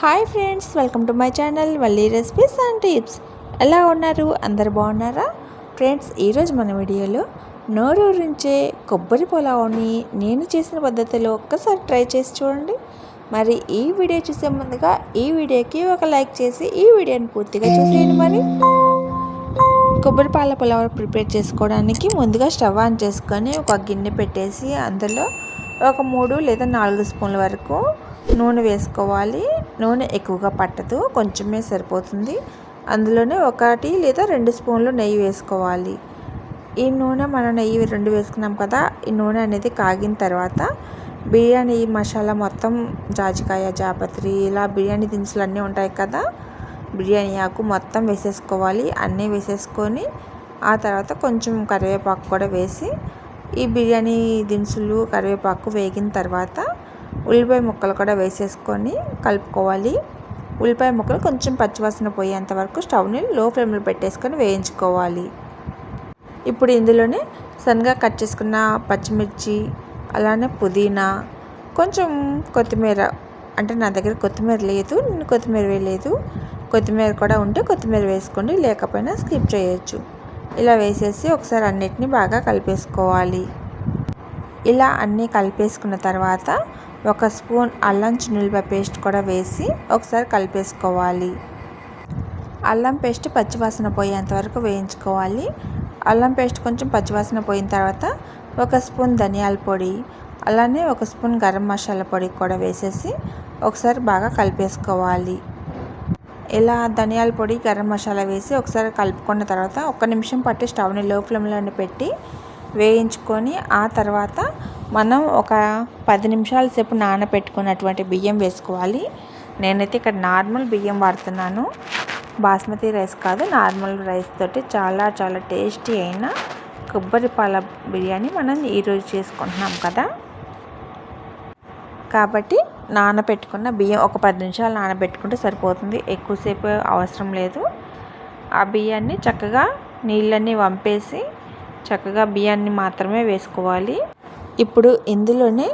Hi friends welcome to my channel Valli recipes and tips ఎలా ఉన్నారు? అందరు బాగున్నారా? ఫ్రెండ్స్ ఈరోజు మన వీడియోలో నోరూరించే కొబ్బరి పొలావుని నేను చేసిన పద్ధతిలో ఒక్కసారి ట్రై చేసి చూడండి. మరి ఈ వీడియో చూసే ముందుగా ఈ వీడియోకి ఒక లైక్ చేసి ఈ వీడియోని పూర్తిగా చూసేయండి మరి. కొబ్బరి పాల పులావ్ ప్రిపేర్ చేసుకోవడానికి ముందుగా స్టవ్ ఆన్ చేసుకొని ఒక గిన్నె పెట్టేసి అందులో ఒక మూడు లేదా నాలుగు స్పూన్ల వరకు నూనె వేసుకోవాలి. నూనె ఎక్కువగా పట్టదు కొంచెమే సరిపోతుంది. అందులోనే ఒకటి లేదా రెండు స్పూన్లు నెయ్యి వేసుకోవాలి. ఈ నూనె మనం నెయ్యి రెండు వేసుకున్నాం కదా ఈ నూనె అనేది కాగిన తర్వాత బిర్యానీ మసాలా మొత్తం జాజికాయ జాపత్రి ఇలా బిర్యానీ దినుసులు అన్నీ ఉంటాయి కదా బిర్యానీ ఆకు మొత్తం వేసేసుకోవాలి. అన్నీ వేసేసుకొని ఆ తర్వాత కొంచెం కరివేపాకు కూడా వేసి ఈ బిర్యానీ దినుసులు కరివేపాకు వేగిన తర్వాత ఉల్లిపాయ ముక్కలు కూడా వేసేసుకొని కలుపుకోవాలి. ఉల్లిపాయ ముక్కలు కొంచెం పచ్చివాసన పోయేంత వరకు స్టవ్ని లో ఫ్లేమ్లో పెట్టేసుకొని వేయించుకోవాలి. ఇప్పుడు ఇందులోనే సన్నగా కట్ చేసుకున్న పచ్చిమిర్చి అలానే పుదీనా కొంచెం కొత్తిమీర అంటే నా దగ్గర కొత్తిమీర లేదు నేను కొత్తిమీర వేయలేదు. కొత్తిమీర కూడా ఉంటే కొత్తిమీర వేసుకోండి లేకపోయినా స్కిప్ చేయొచ్చు. ఇలా వేసేసి ఒకసారి అన్నిటిని బాగా కలిపేసుకోవాలి. ఇలా అన్నీ కలిపేసుకున్న తర్వాత ఒక స్పూన్ అల్లం చిన్నులపాయ పేస్ట్ కూడా వేసి ఒకసారి కలిపేసుకోవాలి. అల్లం పేస్ట్ పచ్చివాసన పోయేంత వరకు వేయించుకోవాలి. అల్లం పేస్ట్ కొంచెం పచ్చివాసన పోయిన తర్వాత ఒక స్పూన్ ధనియాల పొడి అలానే ఒక స్పూన్ గరం మసాలా పొడి కూడా వేసేసి ఒకసారి బాగా కలిపేసుకోవాలి. ఇలా ధనియాల పొడి గరం మసాలా వేసి ఒకసారి కలుపుకున్న తర్వాత ఒక నిమిషం పట్టి స్టవ్ని లో ఫ్లేమ్లో పెట్టి వేయించుకొని ఆ తర్వాత మనం ఒక పది నిమిషాల సేపు నానబెట్టుకున్నటువంటి బియ్యం వేసుకోవాలి. నేనైతే ఇక్కడ నార్మల్ బియ్యం వాడుతున్నాను. బాస్మతి రైస్ కాదు నార్మల్ రైస్ తోటి చాలా చాలా టేస్టీ అయిన కొబ్బరి పాల బిర్యానీ మనం ఈరోజు చేసుకుంటున్నాం కదా. కాబట్టి నానబెట్టుకున్న బియ్యం ఒక పది నిమిషాలు నానబెట్టుకుంటే సరిపోతుంది. ఎక్కువసేపు అవసరం లేదు. ఆ బియ్యాన్ని చక్కగా నీళ్ళన్నీ వంపేసి చక్కగా బియ్యాన్ని మాత్రమే వేసుకోవాలి. ఇప్పుడు ఇందులోనే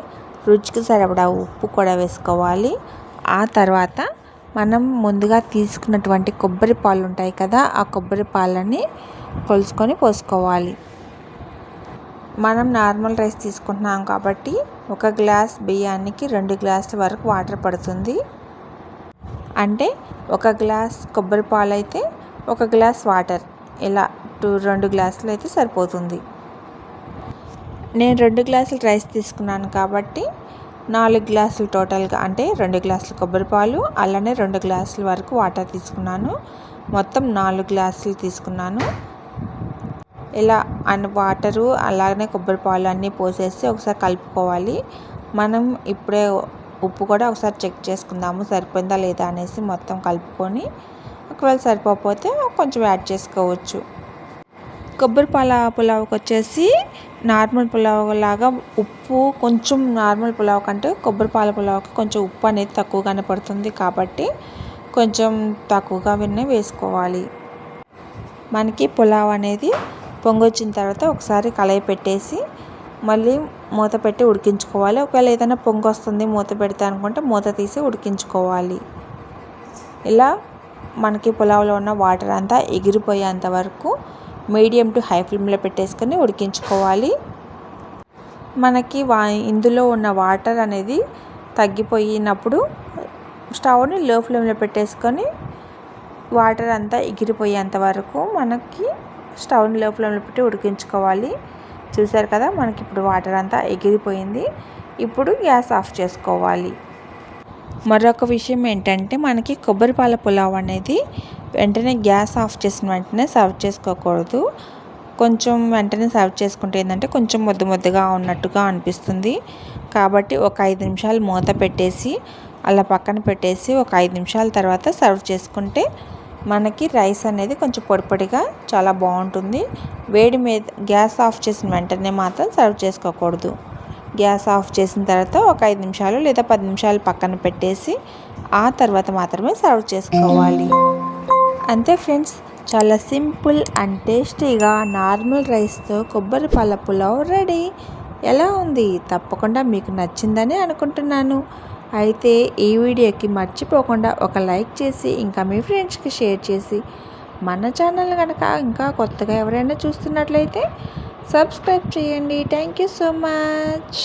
రుచికి సరిపడా ఉప్పు కూడా వేసుకోవాలి. ఆ తర్వాత మనం ముందుగా తీసుకున్నటువంటి కొబ్బరి పాలు ఉంటాయి కదా ఆ కొబ్బరి పాలని కొలుసుకొని పోసుకోవాలి. మనం నార్మల్ రైస్ తీసుకుంటున్నాం కాబట్టి ఒక గ్లాస్ బియ్యానికి రెండు గ్లాసుల వరకు వాటర్ పడుతుంది. అంటే ఒక గ్లాస్ కొబ్బరి పాలు అయితే ఒక గ్లాస్ వాటర్. ఇలా టూ రెండు గ్లాసులు అయితే సరిపోతుంది. నేను రెండు గ్లాసులు రైస్ తీసుకున్నాను కాబట్టి నాలుగు గ్లాసులు టోటల్గా అంటే రెండు గ్లాసులు కొబ్బరి పాలు అలానే రెండు గ్లాసుల వరకు వాటర్ తీసుకున్నాను. మొత్తం నాలుగు గ్లాసులు తీసుకున్నాను. ఇలా అన్ని వాటరు అలానే కొబ్బరి పాలు అన్నీ పోసేసి ఒకసారి కలుపుకోవాలి. మనం ఇప్పుడే ఉప్పు కూడా ఒకసారి చెక్ చేసుకుందాము సరిపోయిందా లేదా అనేసి మొత్తం కలుపుకొని ఒకవేళ సరిపోకపోతే కొంచెం యాడ్ చేసుకోవచ్చు. కొబ్బరి పాల పులావ్కి వచ్చేసి నార్మల్ పులావ్ లాగా ఉప్పు కొంచెం నార్మల్ పులావ్ కంటే కొబ్బరి పాల పులావ్కి కొంచెం ఉప్పు అనేది తక్కువగానే పడుతుంది కాబట్టి కొంచెం తక్కువగా విన్నే వేసుకోవాలి. మనకి పులావ్ అనేది పొంగొచ్చిన తర్వాత ఒకసారి కలయి పెట్టేసి మళ్ళీ మూత పెట్టి ఉడికించుకోవాలి. ఒకవేళ ఏదైనా పొంగు వస్తుంది మూత పెడితే అనుకుంటే మూత తీసి ఉడికించుకోవాలి. ఇలా మనకి పులావ్లో ఉన్న వాటర్ అంతా ఎగిరిపోయేంత వరకు మీడియం టు హై ఫ్లేమ్లో పెట్టేసుకొని ఉడికించుకోవాలి. మనకి వా ఇందులో ఉన్న వాటర్ అనేది తగ్గిపోయినప్పుడు స్టవ్ని లో ఫ్లేమ్లో పెట్టేసుకొని వాటర్ అంతా ఎగిరిపోయేంత వరకు మనకి స్టవ్ని లో ఫ్లేమ్లో పెట్టి ఉడికించుకోవాలి. చూసారు కదా మనకి ఇప్పుడు వాటర్ అంతా ఎగిరిపోయింది. ఇప్పుడు గ్యాస్ ఆఫ్ చేసుకోవాలి. మరొక విషయం ఏంటంటే మనకి కొబ్బరి పాల పులావ్ అనేది వెంటనే గ్యాస్ ఆఫ్ చేసిన వెంటనే సర్వ్ చేసుకోకూడదు. కొంచెం వెంటనే సర్వ్ చేసుకుంటే ఏంటంటే కొంచెం ముద్ద ముద్దగా ఉన్నట్టుగా అనిపిస్తుంది. కాబట్టి ఒక ఐదు నిమిషాలు మూత పెట్టేసి అలా పక్కన పెట్టేసి ఒక ఐదు నిమిషాల తర్వాత సర్వ్ చేసుకుంటే మనకి రైస్ అనేది కొంచెం పొడి పొడిగా చాలా బాగుంటుంది. వేడి మీద గ్యాస్ ఆఫ్ చేసిన వెంటనే మాత్రం సర్వ్ చేసుకోకూడదు. గ్యాస్ ఆఫ్ చేసిన తర్వాత ఒక ఐదు నిమిషాలు లేదా పది నిమిషాలు పక్కన పెట్టేసి ఆ తర్వాత మాత్రమే సర్వ్ చేసుకోవాలి. అంతే ఫ్రెండ్స్ చాలా సింపుల్ అండ్ టేస్టీగా నార్మల్ రైస్తో కొబ్బరి పాల పులావ్ రెడీ. ఎలా ఉంది? తప్పకుండా మీకు నచ్చిందని అనుకుంటున్నాను. అయితే ఈ వీడియోకి మర్చిపోకుండా ఒక లైక్ చేసి ఇంకా మీ ఫ్రెండ్స్కి షేర్ చేసి మన ఛానల్ కనుక ఇంకా కొత్తగా ఎవరైనా చూస్తున్నట్లయితే సబ్స్క్రైబ్ చేయండి. Thank you so much.